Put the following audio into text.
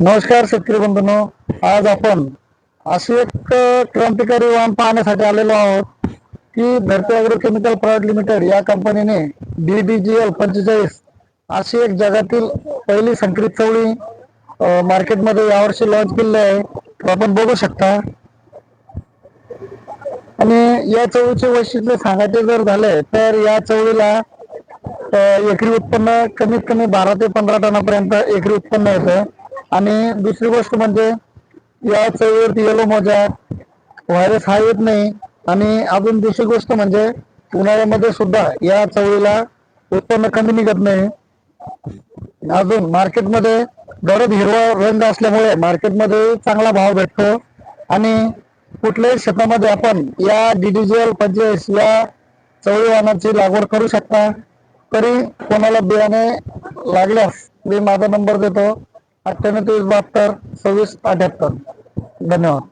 नमस्कार शेतकरी बंधूंनो. आज आपण अशी एक क्रांतिकारी वाहन पाहण्यासाठी आलेलो आहोत की धरती अॅग्रो केमिकल प्रायव्हेट लिमिटेड या कंपनीने डी डी जी एल पंचेचाळीस अशी एक जगातील पहिली संकरित चवळी मार्केटमध्ये यावर्षी लॉन्च केलेली आहे. तो आपण बघू शकता. आणि या चवळीचे वैशिष्ट्य सांगायचे जर झाले तर या चवळीला एकरी उत्पन्न कमीत कमी बारा ते पंधरा टनापर्यंत एकरी उत्पन्न येतं. आणि दुसरी गोष्ट म्हणजे या चवीवरती येलो मोजा. व्हायरस हा येत नाही. आणि अजून दुसरी गोष्ट म्हणजे उन्हाळ्यामध्ये सुद्धा या चवळीला उत्पन्न कमी निघत नाही. अजून मार्केटमध्ये गडद हिरवा रंग असल्यामुळे मार्केटमध्ये चांगला भाव भेटतो. आणि कुठल्याही शेतामध्ये आपण या डीडीजीएल पंचेस या चवळी वाहनाची लागवड करू शकता. तरी कोणाला बियाणे लागल्यास मी माझा नंबर देतो. अठ्ठ्याण्णव तेवीस बहात्तर सव्वीस अठ्याहत्तर. धन्यवाद.